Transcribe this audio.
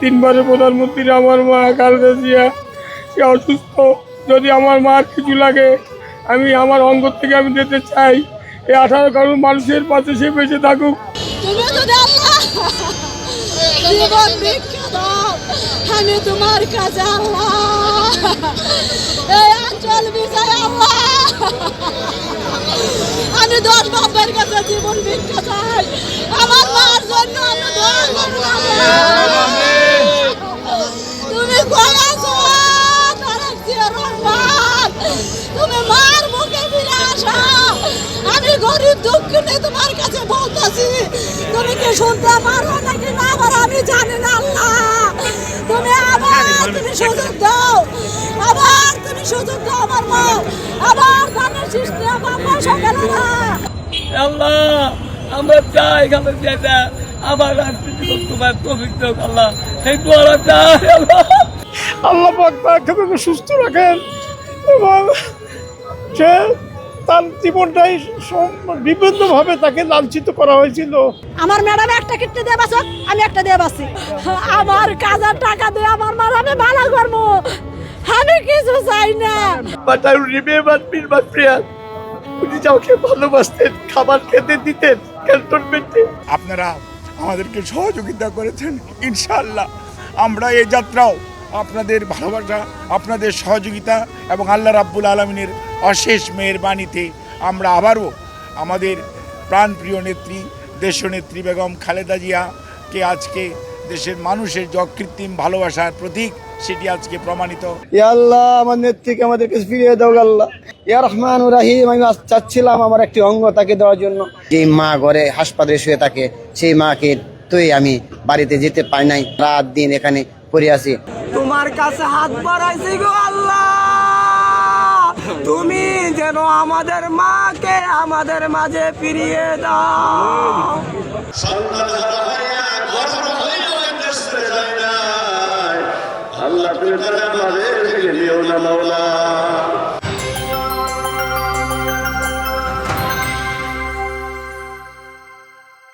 তিনবারের প্রধানমন্ত্রী আমার মা খালেদা জিয়া সে অসুস্থ। যদি আমার মার কিছু লাগে, আমি আমার অঙ্গ থেকে আমি দিতে চাই। এই আঠারো কারণ মানুষের পাশে সে বেঁচে থাকুক। আমি দশ বাপের কাছে জীবন চাই। আমার মার জন্য তুমি মার মুখে ফিরে আসো। আমি গরিব দুঃখিনী তোমার কাছে বলতেছি তুমি কি শুনতে পারো নাকি না পারো আমি জানি না আল্লাহ। তুমি আবার তুমি সুযোগ দাও। আবার তুমি সুযোগ দাও আমার মা। আবার ধানের সৃষ্টি মা আল্লাহ আমরা চাই খালেদা জিয়াটা আবার রাজনীতি করতে পারে আল্লাহ। এই চাই আল্লাহ। আল্লাহ পাক তাকে সুস্থ রাখেন। এবং সে তার জীবনটাই বিভিন্নভাবে তাকে লাঞ্ছিত করা হয়েছিল। আমার ম্যাডাম একটা কিটনি দিয়ে বাঁচো আমি একটা দিয়ে বাঁচি। আমার কাজার টাকা দিয়ে আমার মার আমি ভালো করব। আমি কিছু চাই না। বাট আই রিমেম্বার মির মাই প্রেয়ার উনি যাওকে ভালোবাসতেন খাবার খেতে দিতেন ক্যান্টনমেন্টে আপনারা আমাদেরকে সহযোগিতা করেছেন ইনশাআল্লাহ। আমরা এই যাত্রাও আপনাদের ভালোবাসা, আপনাদের সহযোগিতা এবং আল্লাহ রাব্বুল আলমিনের অশেষ মেহেরবানিতে আমরা আবারও আমাদের প্রাণপ্রিয় নেত্রী, দেশনেত্রী বেগম খালেদা জিয়াকে আজকে দেশের মানুষের যে অকৃত্রিম ভালোবাসার প্রতীক সেটি আজকে প্রমাণিত। আল্লাহ, আমার নেত্রীকে আমাদের কাছে ফিরিয়ে দাও আল্লাহ। ইয়া রহমান রাহিম, আমি চাচ্ছিলাম আমার একটি অঙ্গ তাকে দেওয়ার জন্য। যে মা ঘরে হাসপাতালে শুয়ে থাকে, সেই মাকে তুই আমি বাড়িতে যেতে পারি নাই। রাত দিন এখানে আছি। তোমার কাছে হাত বাড়াইছি গো আল্লাহ। তুমি যেন আমাদের মাকে আমাদের মাঝে ফিরিয়ে দাও। আল্লাহ তুমি আমাদের ফিরিয়ে দিও না মাওলা।